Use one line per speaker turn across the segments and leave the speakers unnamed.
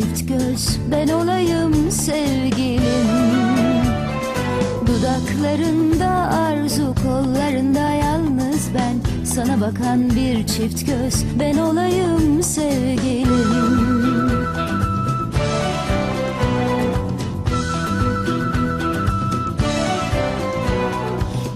çift göz, ben olayım sevgilim. Dudaklarında arzu, kollarında yalnız ben. Sana bakan bir çift göz, ben olayım sevgilim.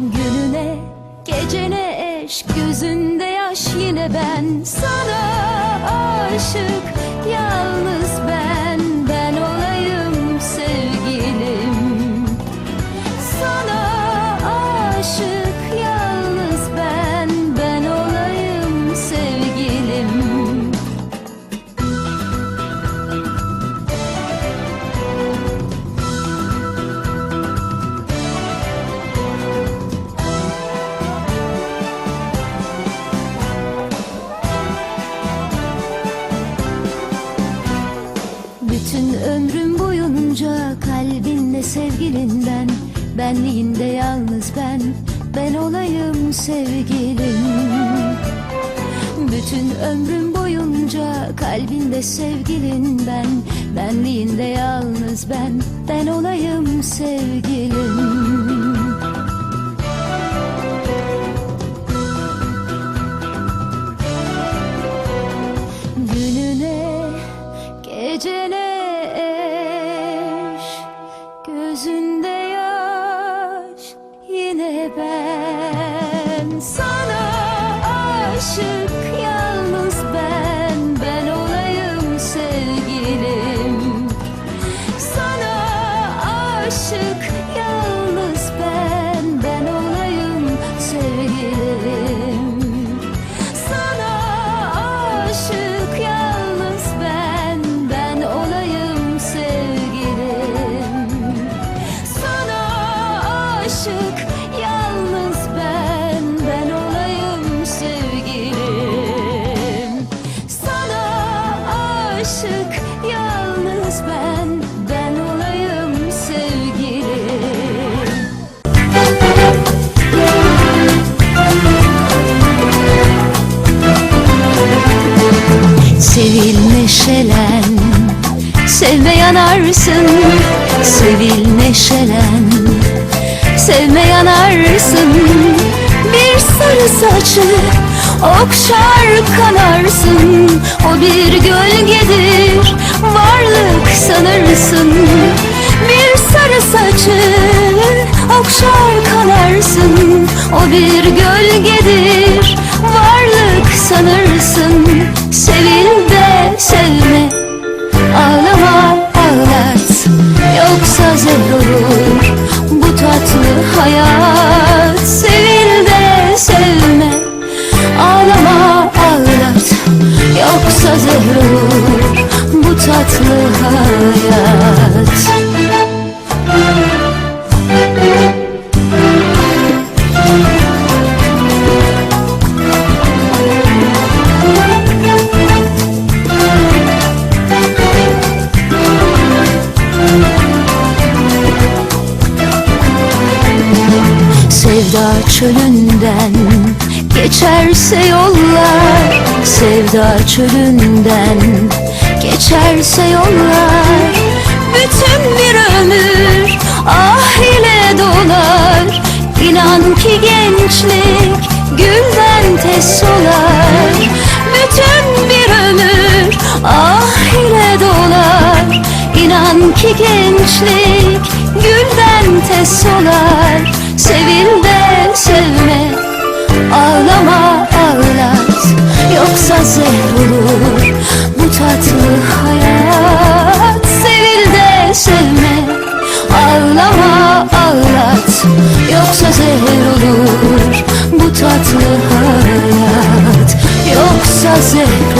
Gününe, gecene eş, gözünde yaş yine ben. Sana aşık, yalnız Benliğinde yalnız ben, ben olayım sevgilim. Bütün ömrüm boyunca kalbinde sevgilin ben Benliğinde yalnız ben, ben olayım sevgilim aşık yalnız ben, ben olayım sevgilim. Sana aşık yalnız ben, ben olayım sevgilim. Sevil neşelen Sevme yanarsın Sevil neşelen Sevme yanarsın. Bir sarı saçı Okşar kanarsın. O bir gölgedir Varlık sanırsın. Bir sarı saçı Okşar kanarsın. O bir gölgedir hayat Sevil de sevme. Ağlama ağlat Yoksa zehir Bu tatlı hayat çölünden geçerse yollar Sevda çölünden geçerse yollar. Bütün bir ömür ah ile dolar. İnan ki gençlik gülden tez solar. Bütün bir ömür ah ile dolar. İnan ki gençlik gülden tez solar. Sevil de sevme Ağlama ağlat. Yoksa zehir olur Bu tatlı hayat. Sevil de sevme Ağlama ağlat. Yoksa zehir olur Bu tatlı hayat. Yoksa zehir